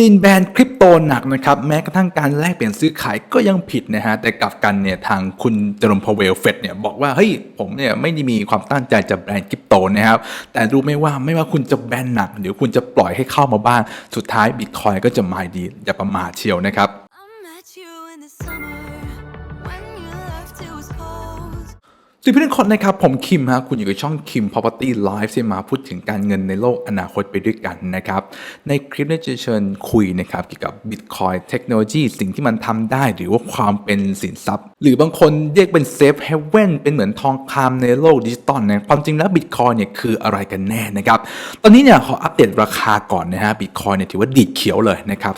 จีนแบนคริปโตหนักนะครับ แม้กระทั่งการแลกเปลี่ยนซื้อขายก็ยังผิดนะฮะ แต่กลับกันเนี่ยทางคุณจรมพเวลเฟดเนี่ยบอกว่า เฮ้ย ผมเนี่ยไม่ได้มีความตั้งใจจะแบนคริปโตนะครับ แต่รู้ไหมว่าไม่ว่าคุณจะแบนหนักเดี๋ยวคุณจะปล่อยให้เข้ามาบ้าง สุดท้ายบิตคอยก็จะมาดีอย่าประมาทเชียวนะครับ ดีเพื่อนคนนะครับ ผมคิมฮะคุณอยู่กับช่องคิม Property Live ที่มาพูดถึงการเงินในโลกอนาคตไปด้วยกันนะครับ ในคลิปนี้จะเชิญคุยนะครับ เกี่ยวกับ Bitcoin เทคโนโลยีสิ่งที่มันทำได้หรือว่าความเป็นสินทรัพย์ หรือบางคนเรียกเป็น Safe Haven เป็นเหมือนทองคำในโลกดิจิตอลนะความจริงแล้ว Bitcoin เนี่ยคืออะไรกันแน่นะครับ ตอนนี้เนี่ยขออัปเดตราคาก่อนนะฮะ Bitcoin เนี่ยถือว่าดีดเขียวเลยนะครับ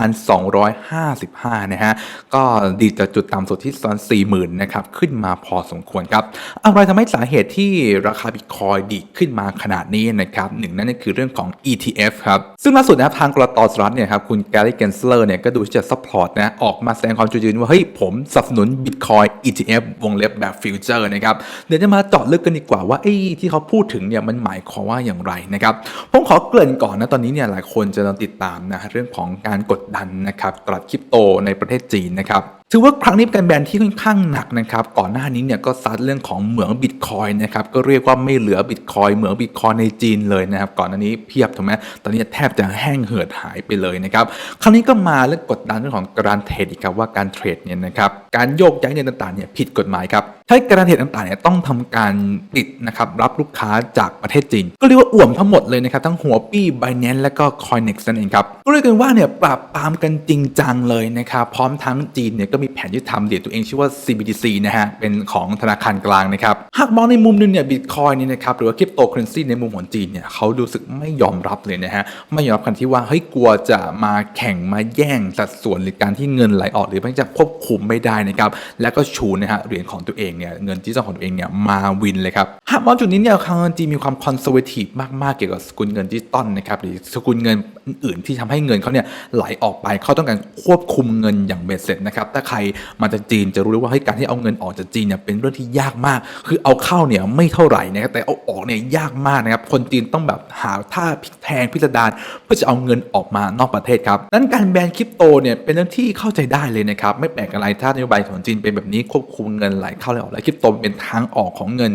44,255นะฮะก็ดีดจากจุดต่ำสุดที่ตอน40,000นะครับขึ้นมาพอสมควรครับอะไรทำให้สาเหตุที่ราคา Bitcoin ดีขึ้นมาขนาดนี้นะครับหนึ่งนั่นก็คือเรื่องของ ETF ครับซึ่งล่าสุดนะครับทางกรตสหรัฐเนี่ยครับคุณแกรี่เกนเลอร์เนี่ยก็ดูที่จะซัพพอร์ตนะออกมาแสดงความจุดยืนว่าเฮ้ยผมสนับสนุน Bitcoin ETF วงเล็บแบบฟิวเจอร์นะครับเดี๋ยวจะมาเจาะลึกกันดีกว่าว่าไอ้ที่เขาพูดถึงเนี่ยมันหมายความว่าอย่างไรนะครับผมขอเกริ่นก่อนนะตอนนี้เนี่ยหลายคนจะติดตามนะเรื่องของการกดดันนะครับตลาดคริปโตในประเทศจีนนะครับ ถือว่าครั้งนี้เป็นการแบนที่ค่อนข้างหนักนะครับ ก่อนหน้านี้เนี่ยก็ซัดเรื่องของเหมืองบิตคอยนะครับ ก็เรียกว่าไม่เหลือบิตคอยเหมืองบิตคอยในจีนเลยนะครับ ก่อนหน้านี้เพียบถูกไหมตอนนี้แทบจะแห้งเหือดหายไปเลยนะครับ ครั้งนี้ก็มาเรื่องกดดันเรื่องของการเทรดอีกครับว่าการเทรดเนี่ยนะครับการโยกย้ายเงินต่างๆเนี่ยผิดกฎหมายครับถ้การเทรดต่างๆเนี่ยต้องทำการติดนะครับรับลูกค้าจากประเทศจีนก็เรียกว่าอ่วมทั้งหมดเลยนะครับทั้งหัวปี้ Binance และก็ Coinex นั่นเองครับก็เรียกกันว่าเนี่ยปราบปรามกันจริงจังเลยนะครับพร้อมทั้งจีนเนี่ยก็มีแผนที่ทำเหรียตัวเองชื่อว่า CBDC นะฮะ เป็นของธนาคารกลางนะครับ หากมองในมุมหนึงเนี่ยบิตคอยนี่นะครับ หรือว่าคริปโตเคอเรนซีในมุมของจีนเนี่ยเขาดูสึกไม่ยอมรับเลยนะฮะ ไม่ยอมรับกันที่ว่า เฮ้ย กลัวจะมาแข่งมาแย่งสัดส่วนหรือการที่เงินไหลออกหรือมันจะควบคุมไม่ได้นะครับ แล้วก็ชูนะฮะเหรียญของตัวเองเนี่ยเงินที่เจ้าของตัวเองเนี่ยมาวินเลยครับ หากมองจุดนี้เนี่ยทางจีนมีความคอนเซอร์เวทีฟมากๆเกี่ยวกับสกุลเงินดิจิตอลนะครับหรือสกุลเงิน อื่นที่ทำให้เงินเขาเนี่ยไหลออกไปเขาต้องการควบคุมเงินอย่างเบ็ดเสร็จนะครับถ้าใครมาจากจีนจะรู้เลยว่าเฮ้การที่เอาเงินออกจากจีนเนี่ยเป็นเรื่องที่ยากมาก คือเอาเข้าเนี่ยไม่เท่าไหร่นะครับแต่เอาออกเนี่ยยากมากนะครับคนจีนต้องแบบหาท่าพลิกแพงพิสดารเพื่อจะเอาเงินออกมานอกประเทศครับนั้นการแบนคริปโตเนี่ยเป็นเรื่องที่เข้าใจได้เลยนะครับไม่แปลกอะไรถ้านโยบายของจีนเป็นแบบนี้ควบคุมเงินไหลเข้าไหลออกและคริปโตเป็นทางออกของเงิน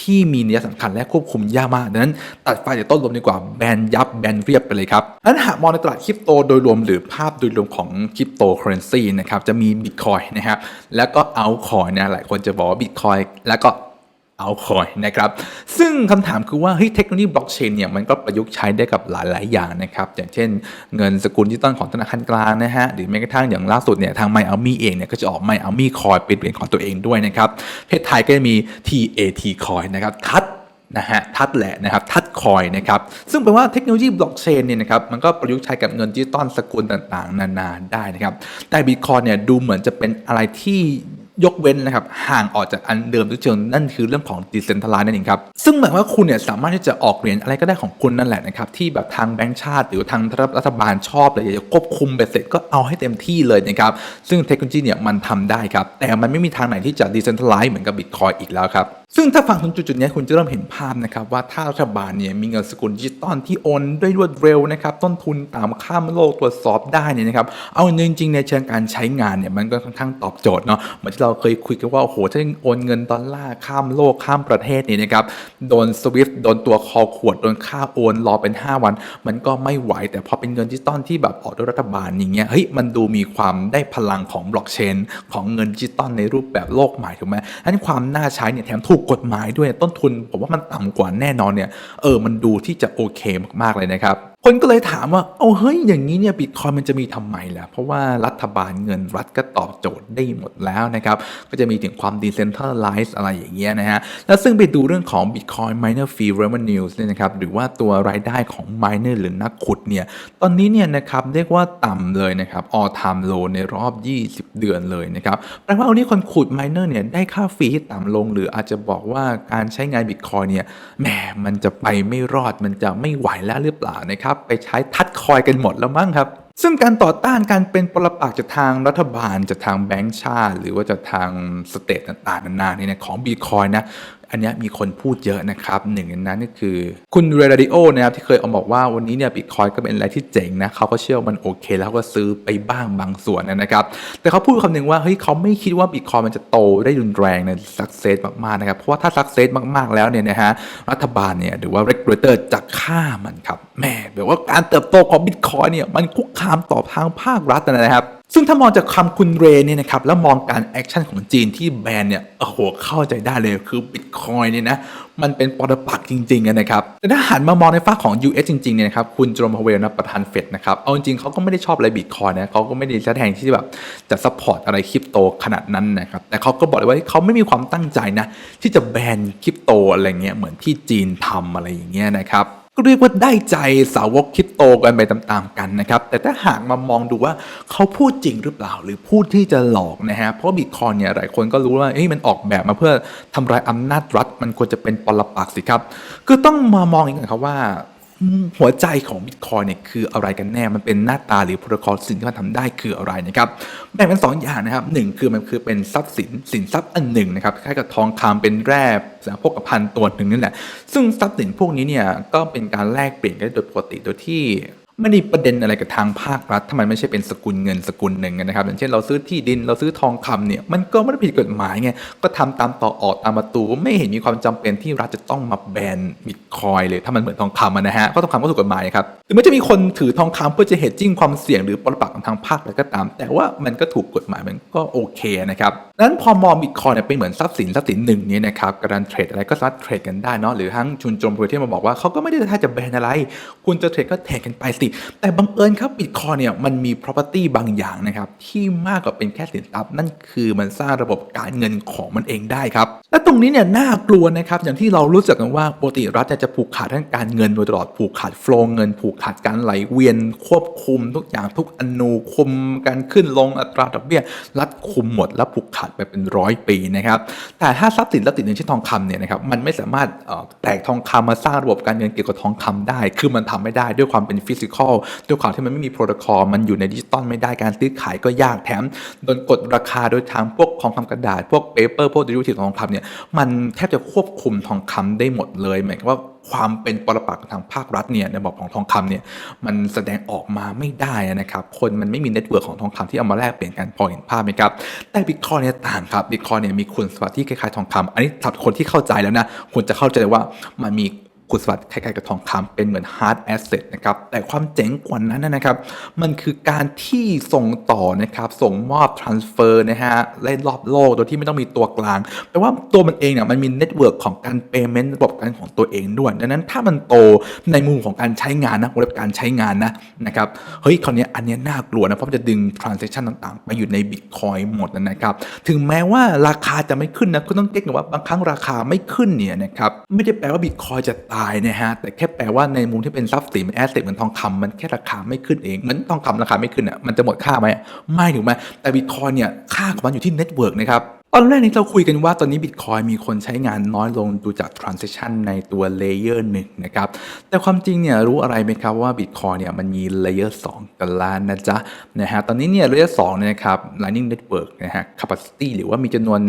ที่มีนัยสำคัญและควบคุมยากมากดังนั้นตัดไฟจากต้นลมดีกว่าแบนยับแบนเรียบไปเลยครับนั้นหากมองในตลาดคริปโตโดยรวมหรือภาพโดยรวมของคริปโตเคอเรนซีนะครับจะมีบิตคอยนะครับแล้วก็เอาคอยนะหลายคนจะบอกว่าบิตคอยแล้วก็เอาคอยนะครับ ซึ่งคำถามคือว่าเฮ้ยเทคโนโลยีบล็อกเชนเนี่ยมันก็ประยุกต์ใช้ได้กับหลาย ๆ อย่างนะครับ อย่างเช่นเงินสกุลดิจิตอลของธนาคารกลางนะฮะ หรือแม้กระทั่งอย่างล่าสุดเนี่ยทางไมอามี่เองเนี่ยก็จะออกไมอามี่คอยเป็นเหรียญของตัวเองด้วยนะครับประเทศไทยก็จะมี TAT คอยนะครับทัด นะฮะทัดแหละนะครับทัดคอยนะครับซึ่งแปลว่าเทคโนโลยีบล็อกเชนเนี่ยนะครับมันก็ประยุกต์ใช้กับเงินดิจิตอลสกุลต่างๆ นานาได้นะครับแต่บิตคอยเนี่ยดูเหมือนจะเป็นอะไรที่ยกเว้นนะครับห่างออกจากอันเดิมทุกเชิงนั่นคือเรื่องของดิเซนทัลไลน์นั่นเองครับ ซึ่งหมายว่าคุณเนี่ยสามารถที่จะออกเหรียญอะไรก็ได้ของคุณนั่นแหละนะครับ ที่แบบทางแบงก์ชาติ หรือทางรัฐบาลชอบเลยอยากจะควบคุมไปเสร็จก็เอาให้เต็มที่เลยนะครับ ซึ่งเทคโนโลยีเนี่ยมันทำได้ครับ แต่มันไม่มีทางไหนที่จะดิเซนทัลไลเหมือนกับบิตคอยอีกแล้วครับซึ่งถ้าฟังถึงจุดๆนี้คุณจะเริ่มเห็นภาพนะครับว่าถ้ารัฐบาลเนี่ยมีเงินสกุลดิจิตอลที่โอนด้วยรวดเร็วนะครับต้นทุนตามข้ามโลกตรวจสอบได้เนี่ยนะครับเอาจริงๆในเชิงการใช้งานเนี่ยมันก็ค่อนข้างตอบโจทย์เนาะเหมือนที่เราเคยคุยกันว่าโอ้โหถ้าโอนเงินดอลลาร์ข้ามโลกข้ามประเทศเนี่ยนะครับโดนสวิฟโดนตัวคอขวดโดนค่าโอนรอเป็น 5 วัน มันก็ไม่ไหว แต่พอเป็นเงินดิจิตอลที่แบบออกด้วยรัฐบาลอย่างเงี้ยเฮ้ยมันดูมีความได้พลังของบล็อกเชนของเงินดิจิตอลในรูปแบบโลกใหม่ถูกไหมอันนี้ความน่าใช้เนี่ยแถมถูกูกฎหมายด้วยต้นทุน ผมว่ามันต่ำกว่าแน่นอนเนี่ยเออมันดูที่จะโอเคมากๆเลยนะครับ คนก็เลยถามว่าเอาเฮ้ยอย่างนี้เนี่ยบิตคอยมันจะมีทำไมล่ะ เพราะว่ารัฐบาลเงินรัฐก็ตอบโจทย์ได้หมดแล้วนะครับ ก็จะมีถึงความ decentralized อะไรอย่างเงี้ยนะฮะ แล้วซึ่งไปดูเรื่องของ Bitcoin miner fee revenues เนี่ยนะครับ หรือว่าตัวรายได้ของ miner หรือนักขุดเนี่ย ตอนนี้เนี่ยนะครับเรียกว่าต่ำเลยนะครับ all time low ในรอบ 20 เดือนเลยนะครับแปลว่าวันนี้คนขุด miner เนี่ยได้ค่าฟรีที่ต่ำลง หรืออาจจะบอกว่าการใช้งาน Bitcoin เนี่ยแหมมันจะไปไม่รอดมันจะไม่ไหวแล้วหรือเปล่านะครับไปใช้ทัดคอยกันหมดแล้วมั้งครับ ซึ่งการต่อต้านการเป็นปรปักษ์จากทางรัฐบาลจากทางแบงก์ชาติ หรือว่าจากทางสเตทต่างๆนานาเนี่ยนะของบีคอยนะ อันนี้มีคนพูดเยอะนะครับหนึ่งในนั้นก็คือ คุณเรดิโอนะครับที่เคยเอาบอกว่าวันนี้เนี่ยบิตคอยก็เป็นอะไรที่เจ๋งนะเขาก็เชื่อมันโอเค แล้วก็ซื้อไปบ้างบางส่วนนะครับ แต่เขาพูดคำหนึ่งว่าเฮ้ยเขาไม่คิดว่าบิตคอยมันจะโตได้รุนแรงในสักเซสมากๆนะครับเพราะว่าถ้าสักเซสมากๆแล้วเนี่ยนะฮะรัฐบาลเนี่ยหรือว่า regulator จะฆ่ามันครับแม่แบบว่าการเติบโตของบิตคอยเนี่ยมันคุกคามต่อทางภาครัฐนะครับ ซึ่งถ้ามองจากคำคุณเรเนี่ยนะครับแล้วมองการแอคชั่นของจีนที่แบนเนี่ยโอ้โหเข้าใจได้เลยคือบิตคอยเนี่ยนะมันเป็นปรปักจริงๆนะครับแต่ถ้าหันมามองในฝั่งของ US จริงๆเนี่ยนะครับคุณโจมพาเวลนะประธานเฟดนะครับเอาจริงๆเขาก็ไม่ได้ชอบอะไรบิตคอยนะเขาก็ไม่ได้แสดงที่แบบจะซัพพอร์ตอะไรคริปโตขนาดนั้นนะครับแต่เขาก็บอกเลยว่าเขาไม่มีความตั้งใจนะที่จะแบนคริปโตอะไรเงี้ยเหมือนที่จีนทำอะไรอย่างเงี้ยนะครับ ก็เรียกว่าได้ใจสาวกคริปโตกันไปตามๆกันนะครับ แต่ถ้าหากมามองดูว่าเขาพูดจริงหรือเปล่า หรือพูดที่จะหลอกนะฮะเพราะบิตคอยเนี่ยหลายคนก็รู้ว่าเฮ้ยมันออกแบบมาเพื่อทำลายอำนาจรัฐ มันควรจะเป็นปลปักษ์สิครับ ก็ต้องมามองอีกหนึ่งครับว่า หัวใจของบิตคอยเนี่ยคืออะไรกันแน่ มันเป็นหน้าตาหรือโปรโตคอลสิ่งที่มันทำได้คืออะไรนะครับแบ่งเป็นสองอย่างนะครับหนึ่งคือมันคือเป็นทรัพย์สินสินทรัพย์อันหนึ่งนะครับคล้ายกับทองคำเป็นแร่สารพกพันตัวหนึ่งนี่แหละ ซึ่งทรัพย์สินพวกนี้เนี่ยก็เป็นการแลกเปลี่ยนกันโดยปกติโดยที่ ไม่ได้ประเด็นอะไรกับทางภาครัฐถ้ามันไม่ใช่เป็นสกุลเงินสกุลหนึ่งนะครับ อย่างเช่นเราซื้อที่ดินเราซื้อทองคำเนี่ยมันก็ไม่ได้ผิดกฎหมายไงก็ทำตามต่อออกตามประตูไม่เห็นมีความจำเป็นที่รัฐจะต้องมาแบนบิตคอยเลยถ้ามันเหมือนทองคำนะฮะก็ทองคำก็ถูกกฎหมายครับหรือไม่จะมีคนถือทองคำเพื่อจะเหตุจิ้งความเสี่ยงหรือปรปักษ์ของทางภาคอะไรก็ตาม แต่ว่ามันก็ถูกกฎหมายมันก็โอเคนะครับดังนั้นพอมองบิตคอยเนี่ยเป็นเหมือนทรัพย์สินทรัพย์สินหนึ่งเนี่ยนะครับการเทรดอะไรก็สามารถเทรดกันได้เนาะหรือทั้งชุนจมโปรที่มาบอกว่าเขาก็ไม่ได้ถ้าจะแบนอะไร คุณจะเทรดก็เทรดกันไปสิแต่บังเอิญครับบิตคอยเนี่ยมันมี property บางอย่างนะครับที่มากกว่าเป็นแค่สินทรัพย์นั่นคือมันสร้างระบบการเงินของมันเองได้ครับและตรงนี้เนี่ยน่ากลัวนะครับอย่างที่เรารู้จักกันว่าปกติรัฐจะผูกขาดทั้งการเงินโดยตลอดผูกขาดโฟลว์เงิน ผูกขาดการไหลเวียน ควบคุมทุกอย่างทุกอนูคุมการขึ้นลงอัตราดอกเบี้ยรัฐคุมหมดและผูกขาดไปเป็นร้อยปีนะครับแต่ถ้าทรัพย์สินทรัพย์สินอย่างเช่นทองคำเนี่ยนะครับมันไม่สามารถเอ่อแตกทองคำมาสร้างระบบการเงินเกี่ยวกับทองคำได้ คือมันทำไม่ได้ด้วยความเป็นฟิสิกอลด้วยความที่มันไม่มีโปรโตคอลมันอยู่ในดิจิตอลไม่ได้การซื้อขายก็ยากแถมโดนกดราคาโดยทางพวกทองคำกระดาษ พวกเปเปอร์พวกดิจิทัลทองคำเนี่ยมันแทบจะควบคุมทองคำได้หมดเลยหมายความว่าความเป็นปรปักษ์ทางภาครัฐเนี่ยในระบบของทองคำเนี่ยมันแสดงออกมาไม่ได้นะครับ คนมันไม่มีเน็ตเวิร์กของทองคำที่เอามาแลกเปลี่ยนกันพอเห็นภาพไหมครับ แต่บิตคอยเนี่ยต่างครับบิตคอยเนี่ยมีคุณสมบัติที่คล้ายๆทองคำอันนี้สำหรับคนที่เข้าใจแล้วนะคุณจะเข้าใจว่ามันมี คุณสมบัติคล้ายๆกับทองคำเป็นเหมือน hard asset นะครับแต่ความเจ๋งกว่านั้นนะครับ มันคือการที่ส่งต่อนะครับส่งมอบ transfer นะฮะเล่นรอบโลกโดยที่ไม่ต้องมีตัวกลางแปลว่าตัวมันเองเนี่ยมันมีเน็ตเวิร์กของการ payment ระบบการของตัวเองด้วย ดังนั้นถ้ามันโตในมุมของการใช้งานนะวงเล็บการใช้งานนะนะครับเฮ้ยคราวนี้อันนี้น่ากลัวนะเพราะมันจะดึง transaction ต่างๆ ไปอยู่ใน Bitcoin หมดนะครับถึงแม้ว่าราคาจะไม่ขึ้นนะก็ต้องเก็ตว่าบางครั้งราคาไม่ขึ้นเนี่ยนะครับไม่ได้แปลว่า Bitcoin จะตายนะฮะแต่แค่แปลว่าในมุมที่เป็นทรัพย์สินเป็นแอสเซทเหมือนทองคำมันแค่ราคาไม่ขึ้นเองเหมือนทองคำราคาไม่ขึ้นอะมันจะหมดค่าไหมไม่ถูกไหมแต่ Bitcoin เนี่ยค่าของมันอยู่ที่เน็ตเวิร์กนะครับตอนแรกนี้เราคุยกันว่าตอนนี้ Bitcoin มีคนใช้งานน้อยลงดูจาก transaction ในตัว layer หนึ่งนะครับ แต่ความจริงเนี่ยรู้อะไรไหมครับว่า Bitcoin เนี่ยมันมี layer 2กันล้วนะจ๊ะนะฮะตอนนี้เนี่ย layer 2เนี่ยนะครับ Lightning Network นะฮะ capacity หรือว่ามีจำนวน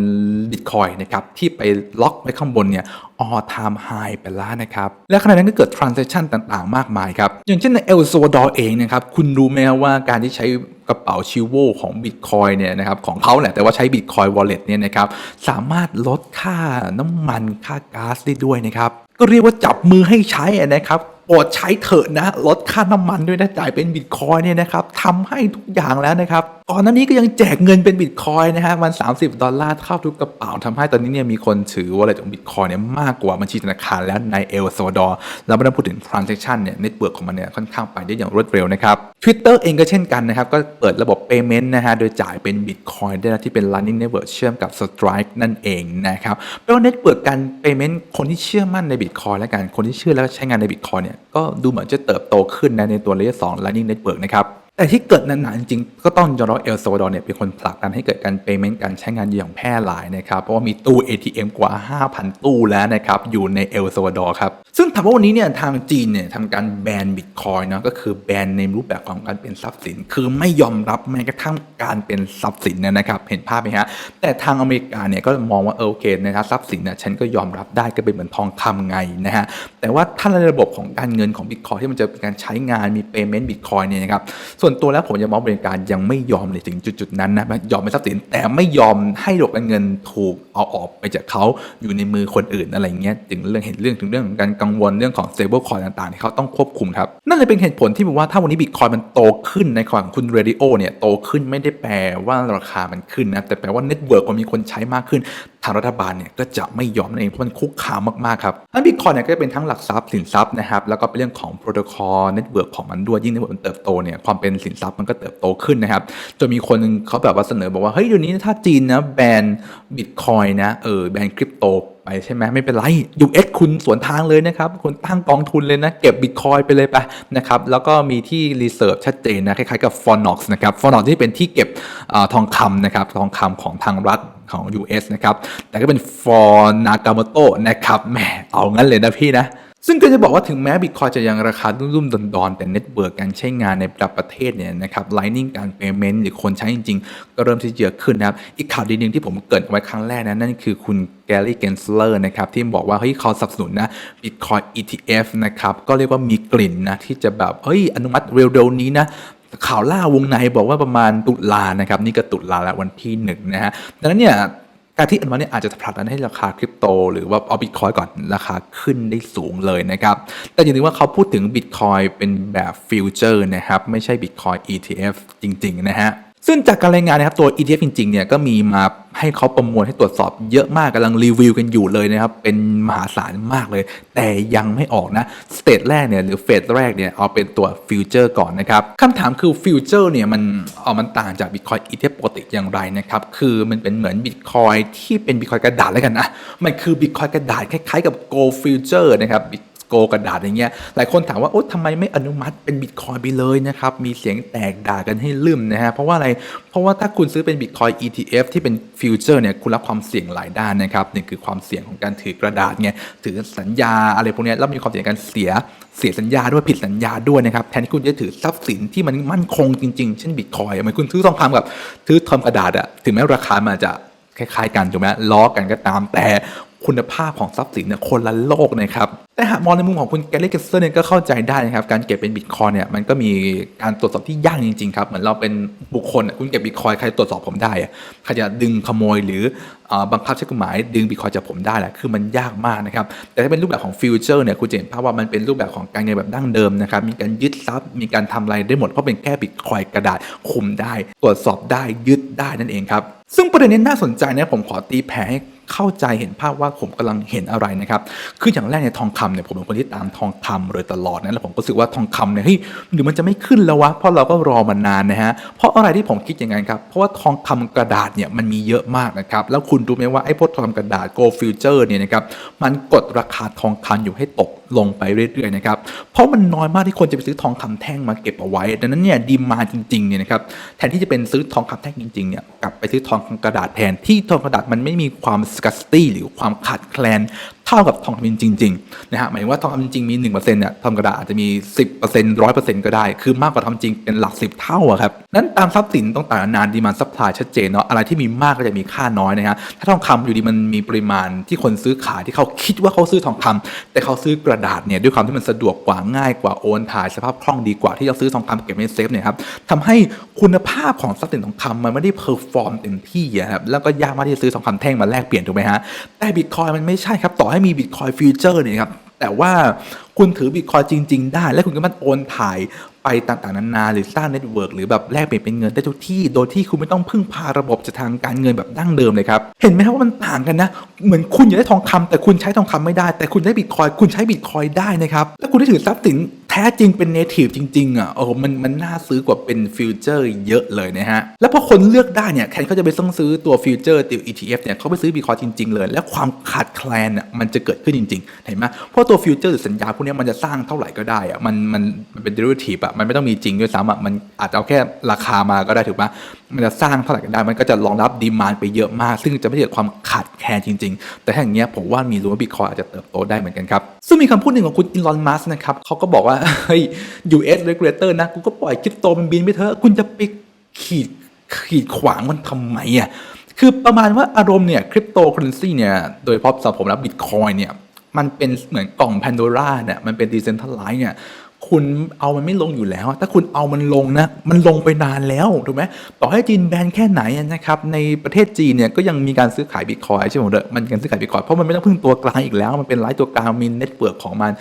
Bitcoin นะครับที่ไปล็อกไว้ข้างบนเนี่ย all time high ไปแล้วนะครับ และขณะนั้นก็เกิด transaction ต่างๆ มากมายครับ อย่างเช่นในเอลซ a วดอร์เองนะครับ คุณรู้ไหมว่าการที่ใช้กระเป๋าชิโวของ Bitcoin เนี่ยนะครับของเขาแหละแต่ว่าใช้ Bitcoin Wallet เนี่ยนะครับสามารถลดค่าน้ำมันค่าก๊าซได้ด้วยนะครับ ก็เรียกว่าจับมือให้ใช้นะครับโปรดใช้เถอะนะลดค่าน้ำมันด้วยนะจ่ายเป็นบิตคอยเนี่ยนะครับทำให้ทุกอย่างแล้วนะครับ ก่อนหน้านี้ก็ยังแจกเงินเป็นบิตคอยนะฮะวัน 30 ดอลลาร์เข้าทุกกระเป๋าทำให้ตอนนี้เนี่ยมีคนถือว่าอะไรของบิตคอยเนี่ยมากกว่าบัญชีธนาคารแล้วในเอลซาวดอร์แล้วไม่ต้องพูดถึง transaction เนี่ยเน็ตเวิร์กของมันเนี่ยค่อนข้างไปได้อย่างรวดเร็วนะครับ Twitter เองก็เช่นกันนะครับ ก็เปิดระบบ payment นะฮะโดยจ่ายเป็นบิตคอยได้ที่เป็น Lightning Network เชื่อมกับ Stripe นั่นเองนะครับแปลว่าเน็ตเวิร์กการ payment คนที่เชื่อมั่นในบิตคอยและกันคนที่เชื่อแล้วใช้งานในบิตคอยเนี่ยก็ดูเหมือนจะเติบโตขึ้นนะในตัว Layer 2 Lightning Network นะครับ แต่ที่เกิดนานๆจริงก็ต้องยอมรับเอลซาวาดอร์เนี่ยเป็นคนผลักดันให้เกิดการ payment การใช้งานอย่างแพร่หลายนะครับ เพราะว่ามีตู้ ATM กว่า 5,000 ตู้แล้วนะครับ อยู่ในเอลซาวาดอร์ครับ ซึ่งถามว่าวันนี้เนี่ยทางจีนเนี่ยทำการแบนบิตคอยเนาะก็คือแบนในรูปแบบของการเป็นทรัพย์สิน คือไม่ยอมรับแม้กระทั่งการเป็นทรัพย์สินเนี่ยนะครับ เห็นภาพไหมฮะแต่ทางอเมริกาเนี่ยก็มองว่าเออโอเคนะครับทรัพย์สินเนี่ยฉันก็ยอมรับได้ก็เป็นเหมือนทองคำไงนะฮะแต่ว่าถ้าในระบบของการเงินของบิตคอยที่มันจะเป็นการใช้งานมี payment บิตคอยเนี่ยนะครับส่วนตัวแล้วผมจะมองอเมริการยังไม่ยอมเลยถึงจุดๆนั้นนะยอมเป็นทรัพย์สินแต่ไม่ยอมให้ระบบกเงินถูกเอาออกไปจากเขาอยู่ในมือคนอื่นอะไรเงี้ยถึงเรื่องเห็นเรื่องถึงเรื่องของการกังวลเรื่องของ stable coin ต่างๆที่เขาต้องควบคุมครับนั่นเลยเป็นเหตุผลที่บอกว่าถ้าวันนี้บิตคอยมันโตขึ้นในของคุณเรดิโอเนี่ยโตขึ้นไม่ได้แปลว่าราคามันขึ้นนะแต่แปลว่าเน็ตเวิร์กมันมีคนใช้มากขึ้นทางรัฐบาลเนี่ยก็จะไม่ยอมนั่นเองเพราะมันคุกคามมากๆครับอันบิตคอยเนี่ยก็จะเป็นทั้งหลักทรัพย์สินทรัพย์นะครับแล้วก็เป็นเรื่องของโปรโตคอลเน็ตเวิร์กของมันด้วยยิ่งเน็ตเวิร์กมันเติบโตเนี่ยความเป็นสินทรัพย์มันก็เติบโตขึ้นนะครับจนมีคนเขาแบบว่าเสนอบอกว่าเฮ้ยเดี๋ยวนี้ถ้าจีนนะแบนบิตคอยนะเออแบนคริปโตไปใช่ไหมไม่เป็นไร US คุณสวนทางเลยนะครับ คุณตั้งกองทุนเลยนะ เก็บบิตคอยไปเลยไปนะครับ แล้วก็มีที่รีเซิร์ฟชัดเจนนะ คล้ายๆกับ Fornox นะครับ Fornox ที่เป็นที่เก็บอทองคำนะครับ ทองคำของทางรัฐของ US นะครับ แต่ก็เป็น For Nakamoto นะครับแหมเอางั้นเลยนะพี่นะ ซึ่งก็จะบอกว่าถึงแม้บิตคอยจะยังราคารุ่มๆดอนๆแต่เน็ตเวิร์กการใช้งานในระดับประเทศเนี่ยนะครับไลนิ่งการเ a เมนต์หรือคนใช้จริงๆ ก็เริ่มที่จะเยอะขึ้นนะครับ อีกข่าวดีหนึ่งที่ผมเกิดไว้ครั้งแรกนะนั่นคือคุณแกลลี่เกนสเลอร์นะครับที่บอกว่าเฮ้ยเขาสนับสนุนนะ Bitcoin ETF นะครับก็เรียกว่ามีกลิ่นนะที่จะแบบเฮ้ยอนุมัติเร็วๆนี้นะข่าวล่าวงในบอกว่าประมาณตุลานะครับนี่ก็ตุลาแล้ววันที่หนึ่งนะฮะดังนั้นเนี่ย การที่อนุมัติเนี่ยอาจจะผลักดันให้ราคาคริปโต หรือว่าเอาบิตคอยก่อนราคาขึ้นได้สูงเลยนะครับ แต่อย่าลืมว่าเขาพูดถึงบิตคอยเป็นแบบฟิวเจอร์นะครับ ไม่ใช่บิตคอย ETF จริง ๆ นะฮะ ซึ่งจากการรายงานนะครับตัว ETF จริงๆเนี่ยก็มีมาให้เขาประมวลให้ตรวจสอบเยอะมากกำลังรีวิวกันอยู่เลยนะครับ เป็นมหาศาลมากเลย แต่ยังไม่ออกนะสเตจแรกเนี่ยหรือเฟสแรกเนี่ยเอาเป็นตัวฟิวเจอร์ก่อนนะครับคำถามคือฟิวเจอร์เนี่ยมันเอามันต่างจากบิตคอย ETF ปกติอย่างไรนะครับ คือมันเป็นเหมือนบิตคอยที่เป็นบิตคอยกระดาษแล้วกันนะ มันคือบิตคอยกระดาษคล้ายๆกับ Gold Future นะครับ โกกระดาษอย่างเงี้ยหลายคนถามว่าโอ๊ยทำไมไม่อนุมัติเป็นบิตคอยไปเลยนะครับ มีเสียงแตกด่ากันให้ลืมนะฮะ เพราะว่าอะไร เพราะว่าถ้าคุณซื้อเป็นบิตคอย ETF ที่เป็นฟิวเจอร์เนี่ย คุณรับความเสี่ยงหลายด้านนะครับนี่คือความเสี่ยงของการถือกระดาษไง ถือสัญญาอะไรพวกนี้แล้วมีความเสี่ยงการเสีย เสียสัญญาด้วยผิดสัญญาด้วยนะครับ แทนที่คุณจะถือทรัพย์สินที่มันมั่นคงจริงๆ เช่นบิตคอยเหมือนคุณซื้อทองคำกับซื้อทองกระดาษอะถึงแม้ราคามันอาจจะคล้ายๆกันถูกไหมล้อกันก็ตามแต่ คุณภาพของทรัพย์สินเนี่ยคนละโลกนะครับแต่หากมองในมุมของคุณแกลลี่เกเซอร์เนี่ยก็เข้าใจได้นะครับการเก็บเป็นบิตคอยเนี่ยมันก็มีการตรวจสอบที่ยากจริงๆครับเหมือนเราเป็นบุคคลคุณเก็บบิตคอยใครตรวจสอบผมได้อะใครจะดึงขโมยหรือเอ่อบังคับใช้กฎหมาย ดึงบิตคอยจากผมได้แหละคือมันยากมากนะครับแต่ถ้าเป็นรูปแบบของฟิวเจอร์เนี่ยคุณจะเห็นภาพว่ามันเป็นรูปแบบของการเงินแบบดั้งเดิมนะครับมีการยึดทรัพย์มีการทำอะไรได้หมดเพราะเป็นแค่บิตคอยกระดาษคุมได้ ตรวจสอบได้ยึดได้นั่นเองครับซึ่งประเด็นนี้น่าสนใจนะผมขอตีแผ่ให้ เข้าใจเห็นภาพว่าผมกำลังเห็นอะไรนะครับคืออย่างแรกเนี่ยทองคำเนี่ยผมเป็นคนที่ตามทองคำเลยตลอดนะแล้วผมก็รู้สึกว่าทองคำเนี่ยเฮ้ยหรือมันจะไม่ขึ้นแล้ววะเพราะเราก็รอมานานนะฮะเพราะอะไรที่ผมคิดอย่างนั้นครับเพราะว่าทองคำกระดาษเนี่ยมันมีเยอะมากนะครับแล้วคุณรู้ไหมว่าไอ้พวกทองคำกระดาษ Gold Future เนี่ยนะครับมันกดราคาทองคำอยู่ให้ตก ลงไปเรื่อยๆนะครับ เพราะมันน้อยมากที่คนจะไปซื้อทองคำแท่งมาเก็บเอาไว้ ดังนั้นเนี่ยดีมาจริงๆเนี่ยนะครับแทนที่จะเป็นซื้อทองคำแท่งจริงๆเนี่ยกลับไปซื้อทองคำกระดาษแทนที่ทองกระดาษมันไม่มีความสกัสตี้หรือความขาดแคลน เท่ากับทองคำจริงๆนะฮะหมายถึงว่าทองคำจริงมี1%เนี่ยทองกระดาษอาจจะมี 10% 100%ก็ได้ คือมากกว่าทองจริงเป็นหลัก 10 เท่าอะครับนั้นตามทรัพย์สินต้องต่างนานดีมันซัพพลายชัดเจนเนาะอะไรที่มีมากก็จะมีค่าน้อยนะฮะถ้าทองคำอยู่ดีมันมีปริมาณที่คนซื้อขายที่เขาคิดว่าเขาซื้อทองคำแต่เขาซื้อกระดาษเนี่ยด้วยความที่มันสะดวกกว่าง่ายกว่าโอนถ่ายสภาพคล่องดีกว่าที่จะซื้อทองคำเก็บในเซฟเนี่ยครับทำให้คุณภาพของทรัพย์สินทองคำมันไม่ได้เพอร์ฟอร์มเต็มที่อะครับแล้วก็ยากมากที่จะซื้อทองคำแท่งมาแลกเปลี่ยนถูกไหมฮะแต่บิตคอยมันไม่ใช่ครับต่อให้มีบิตคอยฟิวเจอร์เนี่ยครับแต่ว่าคุณถือบิตคอยจริง ๆ ได้ และคุณก็มันโอนถ่าย ไปต่างๆนานาหรือสร้างเน็ตเวิร์กหรือแบบแลกเปลี่ยนเป็นเงินได้ทุกที่ โดยที่คุณไม่ต้องพึ่งพาระบบจากทางการเงินแบบดั้งเดิมเลยครับ เห็นไหมครับว่ามันต่างกันนะ เหมือนคุณอยากได้ทองคำแต่คุณใช้ทองคำไม่ได้ แต่คุณได้บิตคอยคุณใช้บิตคอยได้นะครับ แล้วคุณได้ถือทรัพย์สินแท้จริงเป็นเนทีฟจริงๆอะโอ้โหมันมันน่าซื้อกว่าเป็นฟิวเจอร์เยอะเลยนะฮะ แล้วพอคนเลือกได้เนี่ยแทนเขาจะไปต้องซื้อตัวฟิวเจอร์ตัว ETF เนี่ยเขาไปซื้อบิตคอยจริง ๆ เลย และความขาดแคลนอะมันจะเกิดขึ้นจริง ๆ เห็นไหมเพราะตัวฟิวเจอร์หรือสัญญาพวกเนี้ยมันจะสร้างเท่าไหร่ก็ได้อะมันมันมันเป็นเดริเวทีฟอะมันไม่ต้องมีจริงด้วยซ้ำอะมันอาจจะเอาแค่ราคามาก็ได้ถูกปะมันจะสร้างเท่าไหร่ก็ได้ มันก็จะรองรับดีมานไปเยอะมาก ซึ่งจะไม่เกิดความขาดแคลนจริง ๆ แต่ถ้าอย่างเงี้ยผมว่ามีรู้ว่าบิตคอยอาจจะเติบโตได้เหมือนกันครับ ซึ่งมีคำพูดหนึ่งของคุณอีลอนมัสนะครับเขาก็บอกว่าเฮ้ย US regulator นะกูก็ปล่อยคริปโตมันบินไปเถอะคุณจะไปขีดขีดขวางมันทำไมอะคือประมาณว่าอารมณ์เนี่ยคริปโตเคอเรนซีเนี่ยโดยเฉพาะสำหรับผมแล้วบิตคอยเนี่ยมันเป็นเหมือนกล่องแพนโดร่าเนี่ยมันเป็นดิเซนทัลไลท์เนี่ย คุณเอามันไม่ลงอยู่แล้ว ถ้าคุณเอามันลงนะ มันลงไปนานแล้วถูกไหมต่อให้จีนแบนแค่ไหนนะครับ ในประเทศจีนเนี่ยก็ยังมีการซื้อขายบิตคอยใช่ไหมเด้อมันการซื้อขายบิตคอยเพราะมันไม่ต้องพึ่งตัวกลางอีกแล้ว มันเป็นไลท์ตัวกลางมีเน็ตเวิร์กของมัน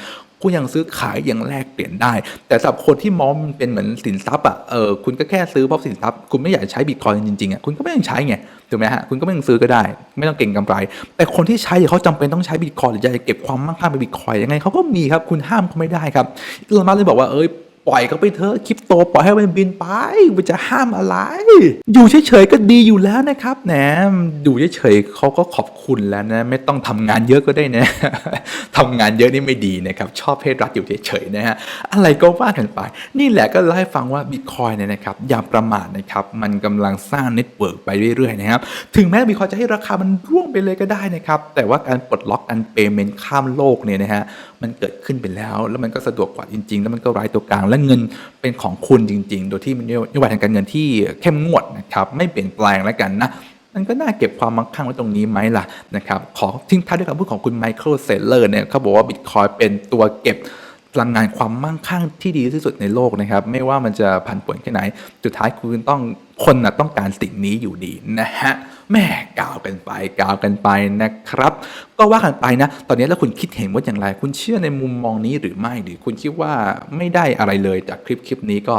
คุณยังซื้อขายยังแลกเปลี่ยนได้ แต่สำหรับคนที่มองมันเป็นเหมือนสินทรัพย์อะเออคุณก็แค่ซื้อเพราะสินทรัพย์คุณไม่อยากใช้บิตคอยจริงๆอะคุณก็ไม่ต้องใช้ไงถูกไหมฮะคุณก็ไม่ต้องซื้อก็ได้ ไม่ต้องเก่งกำไร แต่คนที่ใช้เขาจำเป็นต้องใช้บิตคอยหรือจะเก็บความมั่งคั่งเป็นบิตคอยยังไงเขาก็มีครับคุณห้ามเขาไม่ได้ครับอีลอนมัสก์เลยบอกว่าเอ้ย ปล่อยเขาไปเถอะคริปโตปล่อยให้มันบินไปมันจะห้ามอะไร อยู่เฉยๆก็ดีอยู่แล้วนะครับแหนอยู่เฉยๆเขาก็ขอบคุณแล้วนะ ไม่ต้องทำงานเยอะก็ได้นะทำงานเยอะนี่ไม่ดีนะครับ ชอบให้รัฐอยู่เฉยๆนะฮะอะไรก็ว่ากันไป นี่แหละก็เล่าให้ฟังว่าบิตคอยเนี่ยนะครับอย่าประมาทนะครับ มันกำลังสร้างเน็ตเวิร์กไปเรื่อยๆนะครับ ถึงแม้บิตคอยจะให้ราคามันร่วงไปเลยก็ได้นะครับ แต่ว่าการปลดล็อกการเปย์เมนต์ข้ามโลกเนี่ยนะฮะมันเกิดขึ้นไปแล้ว แล้วมันก็สะดวกกว่าจริงๆ แล้วมันก็ไร้ตัวกลางและเงินเป็นของคุณจริง ๆ โดยที่มันนโยบายทางการเงินที่เข้มงวดนะครับไม่เปลี่ยนแปลงแล้วกันนะมันก็น่าเก็บความมั่งคั่งไว้ตรงนี้ไหมล่ะนะครับ ขอทิ้งท้ายด้วยคำพูดของคุณไมเคิลเซเลอร์เนี่ยเขาบอกว่าบิตคอยเป็นตัวเก็บ พลังงานความมั่งคั่งที่ดีที่สุดในโลกนะครับ ไม่ว่ามันจะผันผวนแค่ไหน สุดท้ายคุณต้องคนนะต้องการสิ่งนี้อยู่ดีนะฮะแม่กล่าวกันไปกล่าวกันไปนะครับ ก็ว่ากันไปนะ ตอนนี้แล้วคุณคิดเห็นว่าอย่างไร คุณเชื่อในมุมมองนี้หรือไม่หรือคุณคิดว่าไม่ได้อะไรเลยจากคลิปคลิปนี้ก็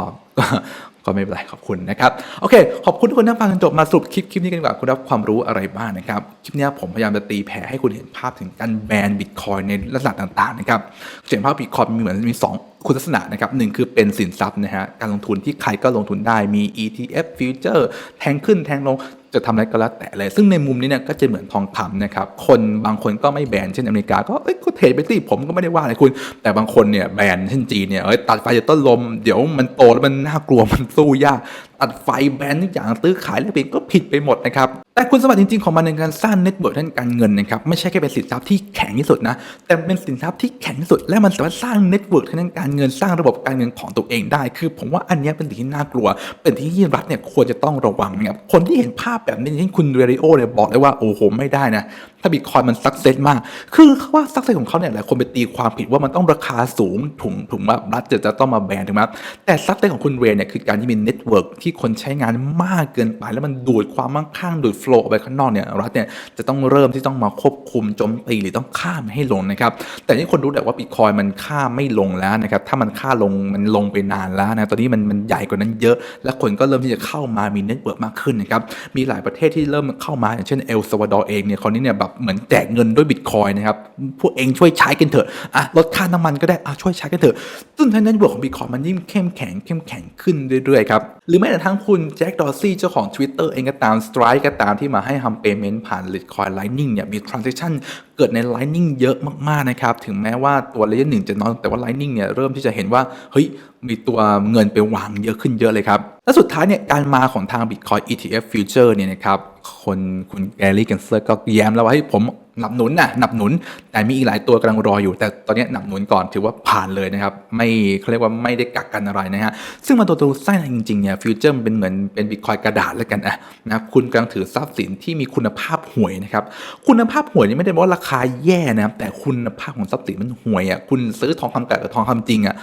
ก็ไม่เป็นไรขอบคุณนะครับโอเค ขอบคุณทุกคนที่ฟังจนจบมาสรุปคลิปคลิปนี้กันดีกว่าคุณรับความรู้อะไรบ้างนะครับคลิปนี้ผมพยายามจะตีแผ่ให้คุณเห็นภาพถึงการแบนบิตคอยในลักษณะต่างๆนะครับเห็นภาพบิตคอยมีเหมือนมีสองคุณลักษณะนะครับหนึ่งคือเป็นสินทรัพย์นะฮะการลงทุนที่ใครก็ลงทุนได้มี ETF future แทงขึ้นแทงลง จะทำอะไรก็แล้วแต่เลย ซึ่งในมุมนี้เนี่ยก็จะเหมือนทองคำนะครับ คนบางคนก็ไม่แบนเช่นอเมริกา ก็เอ้ยก็เทรดไปสิผมก็ไม่ได้ว่าอะไรคุณ แต่บางคนเนี่ยแบนเช่นจีนเนี่ยเอ้ยตัดไฟจากต้นลม เดี๋ยวมันโตแล้วมันน่ากลัวมันสู้ยาก ตัดไฟแบนทุกอย่างซื้อขายแลกเปลี่ยนก็ผิดไปหมดนะครับแต่คุณสมบัติจริงๆของมันในการสร้างเน็ตเวิร์กทางการเงินนะครับไม่ใช่แค่เป็นสินทรัพย์ที่แข็งที่สุดนะแต่เป็นสินทรัพย์ที่แข็งที่สุด และมันสามารถสร้างเน็ตเวิร์กทางการเงินสร้างระบบการเงินของตัวเองได้ คือผมว่าอันนี้เป็นสิ่งที่น่ากลัว เป็นสิ่ที่รัฐเนี่ยควรจะต้องระวังนะครับคนที่เห็นภาพแบบนี้เช่นคุณเรริโอเนี่ยบอกเลยว่าโอ้โหไม่ได้นะถ้าบิตคอยมันสักเซสมาก คือว่าสักเซสของเขาเนี่ยหลายคนไปตีความผิดว่ามันต้องราคาสูงถุงถุงว่ารัฐจะจะต้องมาแบนถูกไหมแต่สักเซสของคุณเรย์เนี่ยคือการที่มีเน็ตเวิร์กที่คนใช้งานมากเกินไป แล้วมันดูดความมั่งคั่งดูดโฟล์ออกไปข้างนอกเนี่ยรัฐเนี่ยจะต้องเริ่มที่ต้องมาควบคุมโจมตีหรือต้องฆ่ามันให้ลงนะครับแต่นี่คนรู้แหละว่าบิตคอยมันค่าไม่ลงแล้วนะครับถ้ามันค่าลงมันลงไปนานแล้วนะตอนนี้มันมันใหญ่กว่านั้นเยอะ และคนก็เริ่มที่จะเข้ามามีเน็ตเวิร์กมากขึ้นนะครับมีหลายประเทศที่เริ่มเข้ามาอย่างเช่นเอลซาวาดอร์เองเนี่ยคราวนี้เนี่ยแบบเหมือนแจกเงินด้วยบิตคอยนะครับพวกเองช่วยใช้กันเถอะอะลดค่าน้ำมันก็ได้อะช่วยใช้กันเถอะซึ่งทางเน็ตเวิร์กของบิตคอยมันยิ่งเข้มแข็งเข้มแข็งขึ้นเรื่อยๆครับหรือแม้แต่ทั้งคุณแจ็คดอร์ซี่เจ้าของ Twitter เองก็ตาม Strike ก็ตามที่มาให้ทำ payment ผ่าน Litecoin Lightning เนี่ยมี transaction เกิดใน Lightning เยอะมากๆนะครับถึงแม้ว่าตัวเลเยอร์หนึ่งจะน้อยแต่ว่า Lightning เนี่ยเริ่มที่จะเห็นว่าเฮ้ยมีตัวเงินไปวางเยอะขึ้นเยอะเลยครับและสุดท้ายเนี่ยการมาของทาง Bitcoin ETF Future เนี่ยนะครับ คนคุณแกรี่เกนเซอร์ก็แย้มแล้วว่าให้ผมหนับหนุนนะหนับหนุน แต่มีอีกหลายตัวกำลังรออยู่ แต่ตอนนี้หนับหนุนก่อนถือว่าผ่านเลยนะครับ ไม่เขาเรียกว่าไม่ได้กักกันอะไรนะฮะ ซึ่งมาตัวตัวไส้ในจริงๆเนี่ยฟิวเจอร์มันเป็นเหมือนเป็นบิตคอยกระดาษแล้วกันอะนะค,คุณกำลังถือทรัพย์สินที่มีคุณภาพห่วยนะครับ คุณภาพห่วยนี่ไม่ได้บอกว่าราคาแย่นะแต่คุณภาพของทรัพย์สินมันห่วยอะคุณซื้อทองคำกับทองคำจริงอะ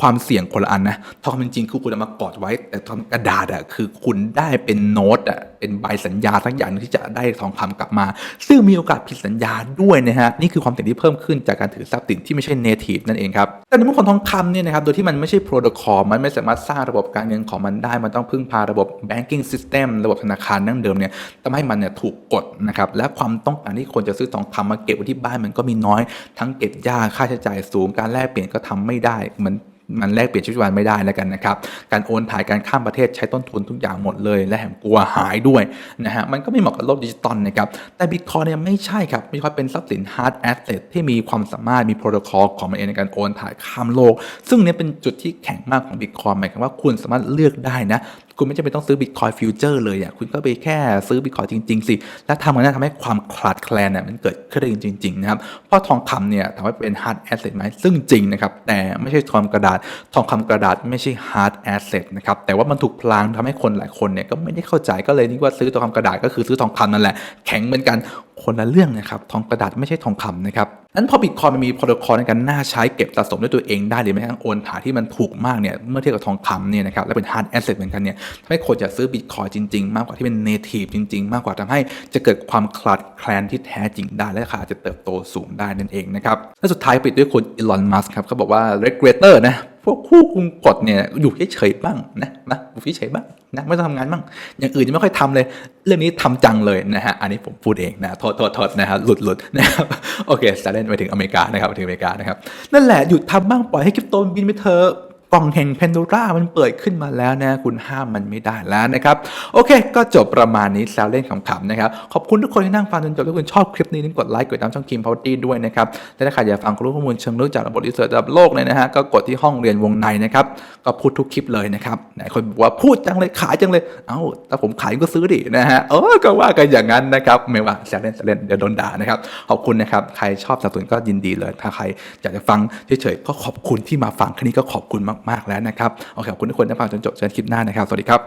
ความเสี่ยงคนละอันนะทองคำจริงคือคุณเอามากอดไว้ แต่ทองกระดาษอะคือคุณได้เป็นโน้ตอะ เป็นใบสัญญาทั้งอย่างที่จะได้ทองคำกลับมา ซึ่งมีโอกาสผิดสัญญาด้วยนะฮะนี่คือความเสี่ยงที่เพิ่มขึ้นจากการถือทรัพย์สินที่ไม่ใช่ native นั่นเองครับแต่ในมุมของทองคำเนี่ยนะครับโดยที่มันไม่ใช่โปรโตคอลมันไม่สามารถสร้างระบบการเงินของมันได้ มันต้องพึ่งพาระบบ banking system ระบบธนาคารดั้งเดิมเนี่ยทำให้มันเนี่ยถูกกดนะครับและความต้องการที่คนจะซื้อทองคำมาเก็บไว้ที่บ้านมันก็มีน้อย ทั้งเก็บยากค่าใช้จ่ายสูงการแลกเปลี่ยนก็ทำไม่ได้มือนมันแลกเปลี่ยนชีวิตวันไม่ได้แล้วกันนะครับ การโอนถ่ายการข้ามประเทศใช้ต้นทุนทุกอย่างหมดเลย และแถมกลัวหายด้วยนะฮะมันก็ไม่เหมาะกับโลกดิจิตอลนะครับแต่บิตคอยเนี่ยไม่ใช่ครับบิตคอยเป็นทรัพย์สินฮาร์ดแอสเซทที่มีความสามารถมีโปรโตคอลของมันเองในการโอนถ่ายข้ามโลก ซึ่งเนี่ยเป็นจุดที่แข็งมากของบิตคอยหมายความว่าคุณสามารถเลือกได้นะ คุณไม่จำเป็นต้องซื้อบิตคอยฟิวเจอร์เลยอะคุณก็ไปแค่ซื้อบิตคอยจริง ๆ สิ และทำมันนั้นทำให้ความคลาดแคลนเนี่ยมันเกิดขึ้นจริงๆนะครับเพราะทองคำเนี่ยถามว่าเป็น hard asset ไหมซึ่งจริงนะครับแต่ไม่ใช่ทองกระดาษ ทองคำกระดาษไม่ใช่ hard asset นะครับแต่ว่ามันถูกพลางทำให้คนหลายคนเนี่ยก็ไม่ได้เข้าใจก็เลยนึกว่าซื้อทองคำกระดาษก็คือซื้อทองคำนั่นแหละแข็งเหมือนกันคนละเรื่องนะครับทองกระดาษไม่ใช่ทองคำนะครับนั้นพอบิตคอยมันมีโปรโตคอลในการน่าใช้เก็บสะสมด้วยตัวเองได้หรือแม้กระทั่งโอนถ่ายที่มันถูกมากเนี่ยเมื่อเทียบกับทองคำเนี่ยนะครับและเป็นฮาร์ดแอสเซทเหมือนกันเนี่ยทำให้คนจะซื้อบิตคอยจริง ๆ มากกว่าที่เป็นเนทีฟจริง ๆ มากกว่าทำให้จะเกิดความคลาดแคลนที่แท้จริงได้และราคาจะเติบโตสูงได้นั่นเองนะครับและสุดท้ายปิดด้วยคุณอีลอนมัสก์ครับเขาบอกว่า regulator นะ วกคู่คุมกฎเนี่ยอยู่เฉยๆบ้างนะนะอยู่เฉยๆบ้างนะไม่ต้องทำงานบ้างอย่างอื่นจะไม่ค่อยทำเลย เรื่องนี้ทำจังเลยนะฮะอันนี้ผมพูดเองนะโทษโทษโทษนะครับหลุดหลุดนะครับโอเคสเล่นไปถึงอเมริกานะครับไปถึงอเมริกานะครับนั่นแหละหยุดทำบ้างปล่อยให้คริปโตบินไปเถอะ กล่องแห่งแพนโดร่ามันเปิดขึ้นมาแล้วนะ คุณห้ามมันไม่ได้แล้วนะครับ โอเค ก็จบประมาณนี้แซวเล่นขำๆนะครับ ขอบคุณทุกคนที่นั่งฟังจนจบถ้าคุณชอบคลิปนี้นึกกดไลค์กดติดตามช่องคิมพาวตี้ด้วยนะครับ และถ้าใครอยากฟังรู้ข้อมูลเชิงลึกจากระบบรีเสิร์ชระดับโลกเลยนะฮะก็กดที่ห้องเรียนวงในนะครับก็พูดทุกคลิปเลยนะครับไหนคนบอกว่าพูดจังเลยขายจังเลยเอ้าถ้าผมขายก็ซื้อดินะฮะเออก็ว่ากันอย่างนั้นนะครับไม่ว่าแซวเล่นแซวเล่นเดี๋ยวโดนด่านะครับขอบคุณนะครับใครชอบสนับสนุนก็ยินดีเลย ถ้าใครอยากจะฟังเฉยๆก็ขอบคุณที่มาฟังครั้นี้ก็ขอบคุณมากๆแล้วนะครับโอเคขอบคุณทุกคนที่ฟังจนจบเจอกันคลิปหน้านะครับ สวัสดีครับ